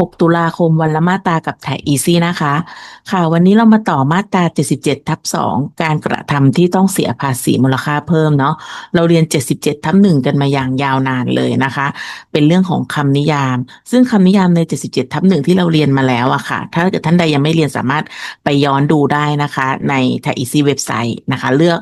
6 ตุลาคมวันละมาตรากับไทยอีซี่นะคะ ค่ะวันนี้เรามาต่อมาตรา 77 ทับ 2 การกระทำที่ต้องเสียภาษีมูลค่าเพิ่มเนาะเราเรียน 77 ทับ 1 กันมาอย่างยาวนานเลยนะคะ เป็นเรื่องของคำนิยาม ซึ่งคำนิยามใน 77 ทับ 1 ที่เราเรียนมาแล้วอะค่ะ ถ้าเกิดท่านใดยังไม่เรียนสามารถไปย้อนดูได้นะคะ ในไทยอีซี่เว็บไซต์นะคะ เลือก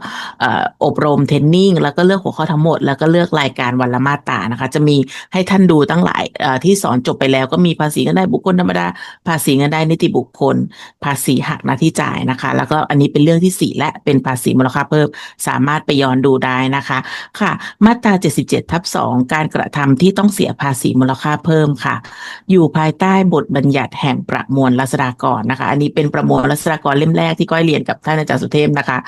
อบรมเทรนนิ่งแล้วก็เลือกหัวข้อทั้งหมด แล้วก็เลือกรายการวันละมาตรานะคะ จะมีให้ท่านดูตั้งหลายที่สอนจบไปแล้วก็มีภาษีเงินได้บุคคลธรรมดา ภาษีเงินได้นิติบุคคล ภาษีหักหน้าที่จ่ายนะคะ แล้วก็อันนี้เป็นเรื่องที่สี่และเป็นภาษีมูลค่าเพิ่มสามารถไปย้อนดูได้นะคะค่ะ มาตรา 77ทับ2การกระทำที่ต้องเสียภาษีมูลค่าเพิ่มค่ะ อยู่ภายใต้บทบัญญัติแห่งประมวลรัษฎากรนะคะ อันนี้เป็นประมวลรัษฎากรเล่มแรกที่ก้อยเรียนกับท่านอาจารย์สุเทพนะคะ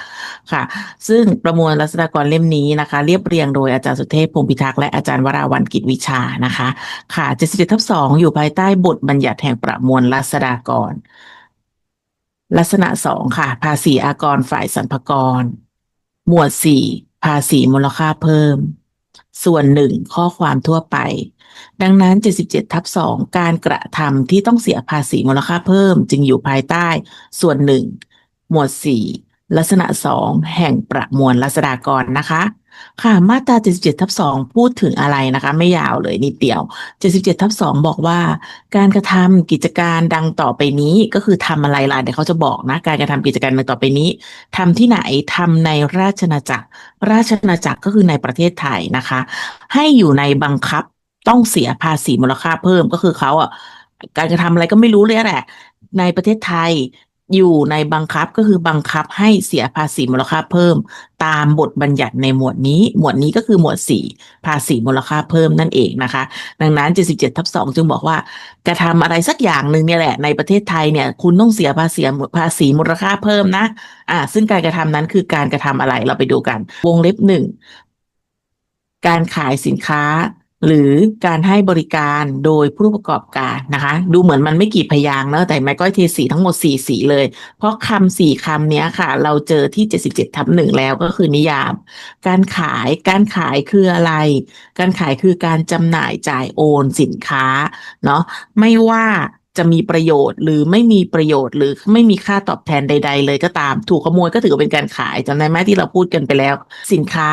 ค่ะ ซึ่งประมวลรัษฎากรเล่มนี้นะคะ เรียบเรียงโดยอาจารย์สุเทพพงศ์พิทักษ์และอาจารย์วราวันกิจวิชานะคะ ค่ะ77ทับ2อยู่ภายใต้บทบัญญัติแห่งประมวลรัษฎากร ลักษณะสองค่ะ ภาษีอากรฝ่ายสรรพากร หมวดสี่ภาษีมูลค่าเพิ่ม ส่วนหนึ่งข้อความทั่วไป ดังนั้น 77ทับ2การกระทำที่ต้องเสียภาษีมูลค่าเพิ่ม จึงอยู่ภายใต้ ส่วนหนึ่งหมวด 4 ลักษณะ 2 แห่งประมวลรัษฎากรนะคะ ค่ะ มาตรา 77ทับ2พูดถึงอะไรนะคะ ไม่ยาวเลยนิดเดียว 77ทับ2บอกว่า การกระทำกิจการดังต่อไปนี้ก็คือทำอะไรล่ะเดี๋ยวเขาจะบอกนะ การกระทำกิจการดังต่อไปนี้ทำที่ไหนทำในราชนาจักร ราชนาจักรก็คือในประเทศไทยนะคะ ให้อยู่ในบังคับต้องเสียภาษีมูลค่าเพิ่มก็คือเขาอะการกระทำอะไรก็ไม่รู้เลยแหละในประเทศไทย อยู่ในบังคับก็คือบังคับให้เสียภาษีมูลค่าเพิ่ม ตามบทบัญญัติในหมวดนี้ หมวดนี้ก็คือหมวด 4 ภาษีมูลค่าเพิ่มนั่นเองนะคะ ดังนั้น 77ทับ2จึงบอกว่ากระทำอะไรสักอย่างหนึ่งเนี่ยแหละในประเทศไทยเนี่ยคุณต้องเสียภาษีภาษีมูลค่าเพิ่มนะอ่าซึ่งการกระทำนั้นคือการกระทำอะไรเราไปดูกัน วงเล็บหนึ่งการขายสินค้า หรือการให้บริการโดยผู้ประกอบการนะคะ ดูเหมือนมันไม่กี่พยางเนอะแต่ไม่ก้อยเทสีทั้งหมดสี่สีเลย เพราะคำสี่คำนี้ค่ะ เราเจอที่77ทับหนึ่งแล้วก็คือนิยาม การขายการขายคืออะไร การขายคือการจำหน่ายจ่ายโอนสินค้าเนาะไม่ว่าจะมีประโยชน์หรือไม่มีประโยชน์หรือไม่มีค่าตอบแทนใด ๆ เลยก็ตาม ถูกขโมยก็ถือว่าเป็นการขายจำได้ไหมที่เราพูดกันไปแล้ว สินค้า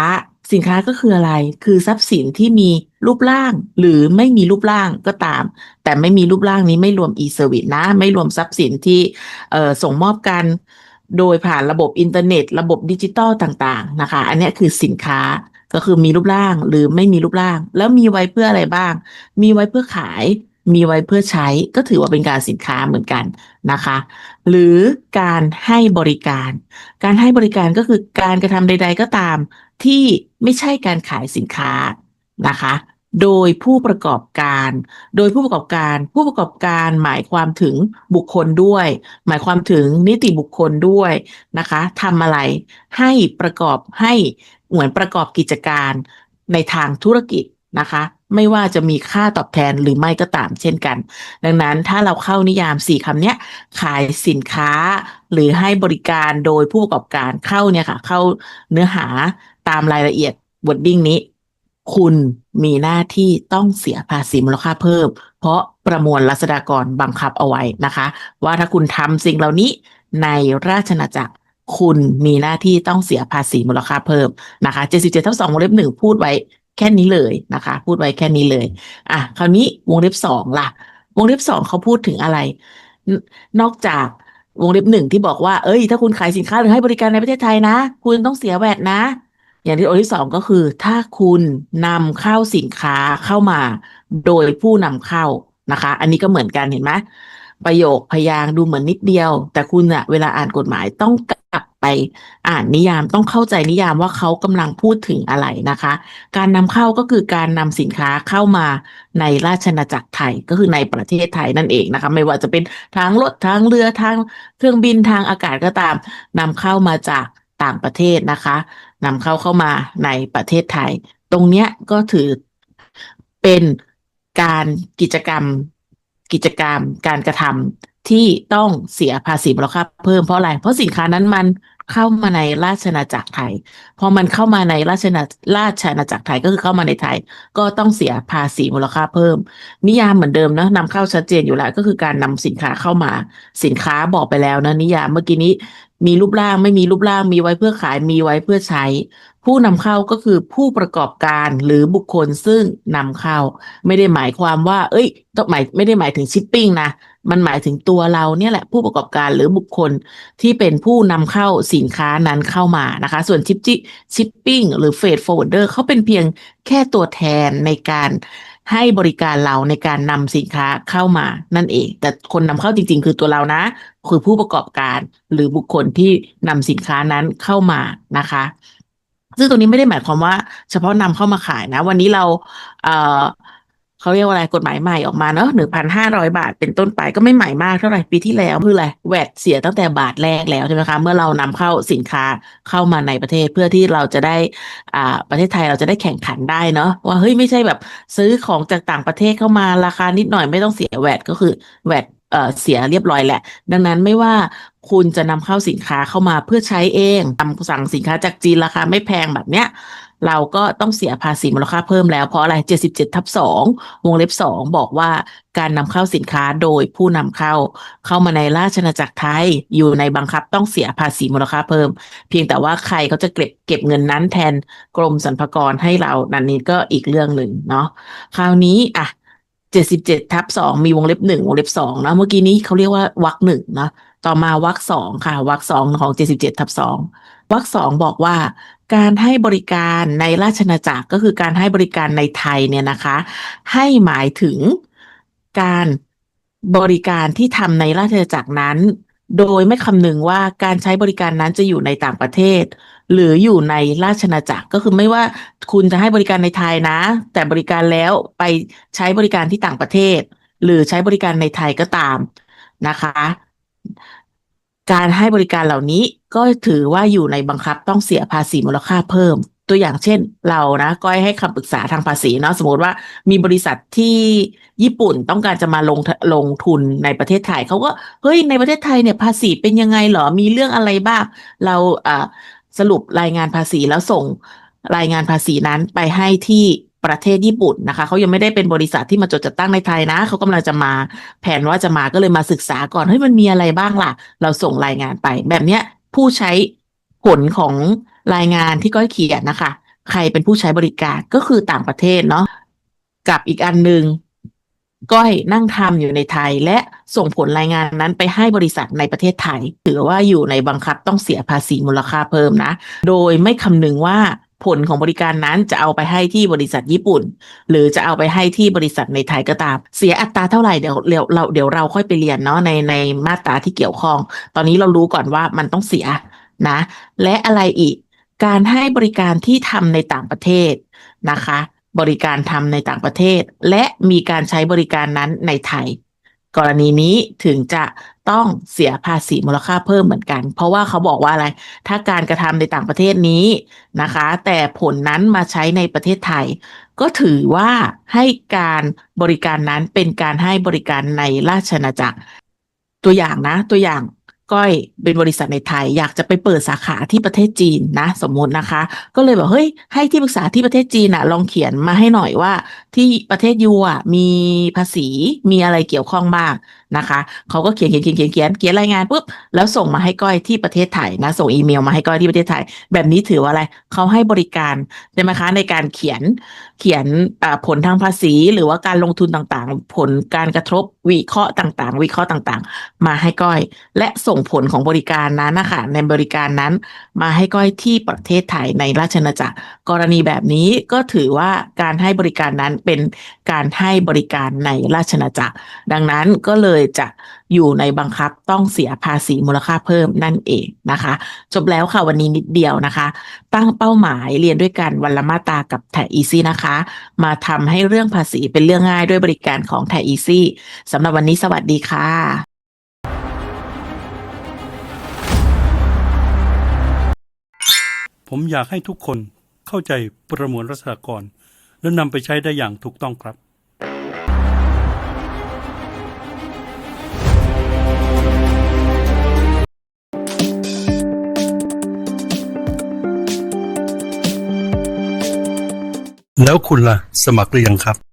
สินค้าก็คืออะไร คือทรัพย์สินที่มีรูปร่างหรือไม่มีรูปร่างก็ตาม แต่ไม่มีรูปร่างนี้ไม่รวม e-service นะ ไม่รวมทรัพย์สินที่ส่งมอบกัน โดยผ่านระบบอินเทอร์เน็ต ระบบดิจิตอลต่างๆนะคะ อันนี้คือสินค้าก็คือมีรูปร่างหรือไม่มีรูปร่าง แล้วมีไว้เพื่ออะไรบ้าง มีไว้เพื่อขาย มีไว้เพื่อใช้ก็ถือว่าเป็นการสินค้าเหมือนกันนะคะ หรือการให้บริการ การให้บริการก็คือการกระทำใด ๆ ก็ตาม ที่ไม่ใช่การขายสินค้านะคะ โดยผู้ประกอบการ โดยผู้ประกอบการ ผู้ประกอบการหมายความถึงบุคคลด้วย หมายความถึงนิติบุคคลด้วยนะคะทำอะไรให้ประกอบให้เหมือนประกอบกิจการในทางธุรกิจนะคะ ไม่ว่าจะมีค่าตอบแทนหรือไม่ก็ตามเช่นกัน ดังนั้นถ้าเราเข้านิยามสี่คำนี้ขายสินค้า หรือให้บริการโดยผู้ประกอบการเข้าเนี่ยค่ะ เข้าเนื้อหาตามรายละเอียดบทดิ้งนี้ คุณมีหน้าที่ต้องเสียภาษีมูลค่าเพิ่ม เพราะประมวลรัษฎากรบังคับเอาไว้นะคะ ว่าถ้าคุณทำสิ่งเหล่านี้ในราชนาจักรคุณมีหน้าที่ต้องเสียภาษีมูลค่าเพิ่มนะคะ77ทับ2วงเล็บหนึ่งพูดไว้ แค่นี้เลยนะคะ พูดไว้แค่นี้เลย อะ คราวนี้วงเล็บสองล่ะ วงเล็บสองเขาพูดถึงอะไรนนอกจากวงเล็บหนึ่งที่บอกว่า เอ้ย ถ้าคุณขายสินค้าหรือให้บริการในประเทศไทยนะ คุณต้องเสียแวดนะ อย่างที่วงเล็บที่สองก็คือ ถ้าคุณนำเข้าสินค้าเข้ามา โดยผู้นำเข้านะคะ อันนี้ก็เหมือนกันเห็นไหมประโยคพยางดูเหมือนนิดเดียว แต่คุณอะเวลาอ่านกฎหมายต้องก ไปอ่านนิยามต้องเข้าใจนิยามว่าเขากำลังพูดถึงอะไรนะคะ การนำเข้าก็คือการนำสินค้าเข้ามาในราชนาจักรไทยก็คือในประเทศไทยนั่นเองนะคะ ไม่ว่าจะเป็นทางรถทางเรือทางเครื่องบินทางอากาศก็ตามนำเข้ามาจากต่างประเทศนะคะนำเข้าเข้ามาในประเทศไทย ตรงเนี้ยก็ถือเป็นการกิจกรรมกิจกรรมการกระทำ ที่ต้องเสียภาษีมูลค่าเพิ่มเพราะอะไร เพราะสินค้านั้นมันเข้ามาในราชอาจักรไทย พอมันเข้ามาในราชอาราชอาจักรไทยก็คือเข้ามาในไทย ก็ต้องเสียภาษีมูลค่าเพิ่ม นิยามเหมือนเดิมนะนำเข้าชัดเจนอยู่แล้วก็คือการนำสินค้าเข้ามา สินค้าบอกไปแล้วนะนิยามเมื่อกี้นี้มีรูปร่างไม่มีรูปร่างมีไว้เพื่อขายมีไว้เพื่อใช้ ผู้นำเข้าก็คือผู้ประกอบการหรือบุคคลซึ่งนำเข้า ไม่ได้หมายความว่า เอ้ยต้องหมายไม่ได้หมายถึงชิปปิ้งนะ มันหมายถึงตัวเราเนี่ยแหละผู้ประกอบการหรือบุคคลที่เป็นผู้นำเข้าสินค้านั้นเข้ามานะคะ ส่วนชิปจิชิปปิ้งหรือเฟดฟอร์เวิร์ดเดอร์เขาเป็นเพียงแค่ตัวแทนในการให้บริการเราในการนำสินค้าเข้ามานั่นเอง แต่คนนำเข้าจริง ๆ คือตัวเรานะ คือผู้ประกอบการหรือบุคคลที่นำสินค้านั้นเข้ามานะคะ ซึ่งตรงนี้ไม่ได้หมายความว่า เฉพาะนำเข้ามาขายนะ วันนี้เราเอ่อ เขาเรียกว่าอะไรกฎหมายใหม่ออกมาเนอะหนึ่งพันห้าร้อยบาทเป็นต้นไปก็ไม่ใหม่มากเท่าไหร่ปีที่แล้วคืออะไรแวดเสียตั้งแต่บาทแรกแล้วใช่ไหมคะเมื่อเรานำเข้าสินค้าเข้ามาในประเทศเพื่อที่เราจะได้อ่าประเทศไทยเราจะได้แข่งขันได้เนาะว่าเฮ้ยไม่ใช่แบบซื้อของจากต่างประเทศเข้ามาราคานิดหน่อยไม่ต้องเสียแวดก็คือแวดเอ่อเสียเรียบร้อยแหละ ดังนั้นไม่ว่าคุณจะนำเข้าสินค้าเข้ามาเพื่อใช้เองทำสั่งสินค้าจากจีนราคาไม่แพงแบบเนี้ย เราก็ต้องเสียภาษีมูลค่าเพิ่มแล้วเพราะอะไร 77ทับ2วงเล็บ 2 บอกว่าการนำเข้าสินค้าโดยผู้นำเข้า เข้ามาในราชอาณาจักรไทยอยู่ในบังคับต้องเสียภาษีมูลค่าเพิ่ม เพียงแต่ว่าใครเขาจะเก็บเก็บเงินนั้นแทนกรมสรรพากรให้เรานั่นนี้ก็อีกเรื่องหนึ่งเนาะคราวนี้อะ77ทับ2มีวงเล็บ1วงเล็บ2เนะเมื่อกี้นี้เขาเรียกว่าวรรคหนึ่งเนาะต่อมาวรรคสองค่ะวรรคสองของ77ทับ2วรรคสองบอกว่า การให้บริการในราชอาจักรก็คือการให้บริการในไทยเนี่ยนะคะ ให้หมายถึงการบริการที่ทำในราชอาจักรนั้น โดยไม่คำนึงว่าการใช้บริการนั้นจะอยู่ในต่างประเทศ หรืออยู่ในราชอาณาจักรก็คือไม่ว่าคุณจะให้บริการในไทยนะ แต่บริการแล้วไปใช้บริการที่ต่างประเทศ หรือใช้บริการในไทยก็ตามนะคะ การให้บริการเหล่านี้ก็ถือว่าอยู่ในบังคับต้องเสียภาษีมูลค่าเพิ่ม ตัวอย่างเช่นเรานะก้อยให้คำปรึกษาทางภาษีเนาะสมมติว่ามีบริษัทที่ญี่ปุ่นต้องการจะมาลงลงทุนในประเทศไทยเขาก็เฮ้ยในประเทศไทยเนี่ยภาษีเป็นยังไงเหรอมีเรื่องอะไรบ้าง เราอ่าสรุปรายงานภาษีแล้วส่งรายงานภาษีนั้นไปให้ที่ ประเทศญี่ปุ่นนะคะเขายังไม่ได้เป็นบริษัทที่มาจดจัดตั้งในไทยนะเขากำลังจะมาแผนว่าจะมาก็เลยมาศึกษาก่อนเฮ้ยมันมีอะไรบ้างล่ะ เราส่งรายงานไป แบบเนี้ยผู้ใช้ผลของรายงานที่ก้อยเขียนนะคะ ใครเป็นผู้ใช้บริการก็คือต่างประเทศเนาะกับอีกอันหนึ่งก้อยนั่งทำอยู่ในไทย และส่งผลรายงานนั้นไปให้บริษัทในประเทศไทย ถือว่าอยู่ในบังคับต้องเสียภาษีมูลค่าเพิ่มนะ โดยไม่คำนึงว่า ผลของบริการนั้นจะเอาไปให้ที่บริษัทญี่ปุ่น หรือจะเอาไปให้ที่บริษัทในไทยก็ตาม เสียอัตราเท่าไหร่เดี๋ยวเดี๋ยวเราเดี๋ยวเราค่อยไปเรียนเนาะในในมาตราที่เกี่ยวข้อง ตอนนี้เรารู้ก่อนว่ามันต้องเสียนะ และอะไรอีกการให้บริการที่ทำในต่างประเทศนะคะ บริการทำในต่างประเทศ และมีการใช้บริการนั้นในไทย กรณีนี้ถึงจะต้องเสียภาษีมูลค่าเพิ่มเหมือนกัน เพราะว่าเขาบอกว่าอะไร ถ้าการกระทำในต่างประเทศนี้นะคะ แต่ผลนั้นมาใช้ในประเทศไทย ก็ถือว่าให้การบริการนั้นเป็นการให้บริการในราชอาณาจักร ตัวอย่างนะ ตัวอย่าง ก้อยเป็นบริษัทในไทย อยากจะไปเปิดสาขาที่ประเทศจีนนะ สมมตินะคะ ก็เลยบอกเฮ้ยให้ที่ปรึกษาที่ประเทศจีนอะลองเขียนมาให้หน่อยว่า ที่ประเทศยูอะมีภาษีมีอะไรเกี่ยวข้องบ้างนะคะเขาก็เขียนเขียนเขียนเขียนเขียนเขียนรายงานปุ๊บแล้วส่งมาให้ก้อยที่ประเทศไทยนะส่งอีเมลมาให้ก้อยที่ประเทศไทย แบบนี้ถือว่าอะไรเขาให้บริการใช่ไหมคะในการเขียนเขียนผลทางภาษี หรือว่าการลงทุนต่างๆ ผลการกระทบวิเคราะห์ต่าง ๆ วิเคราะห์ต่างๆ มาให้ก้อย และส่งผลของบริการนั้นนะคะในบริการนั้น มาให้ก้อยที่ประเทศไทยในราชอาณาจักรกรณีแบบนี้ก็ถือว่าการให้บริการนั้นเป็นการให้บริการในราชอาณาจักร ดังนั้นก็เลยจะอยู่ในบังคับต้องเสียภาษีมูลค่าเพิ่มนั่นเองนะคะ จบแล้วค่ะวันนี้นิดเดียวนะคะ ตั้งเป้าหมายเรียนด้วยกันวันละมาตากับแทอีซี่นะคะ มาทำให้เรื่องภาษีเป็นเรื่องง่ายด้วยบริการของแทอีซี่สำหรับวันนี้สวัสดีค่ะผมอยากให้ทุกคนเข้าใจประมวลรัษฎากร และนำไปใช้ได้อย่างถูกต้องครับ แล้วคุณล่ะ สมัครหรือยังครับ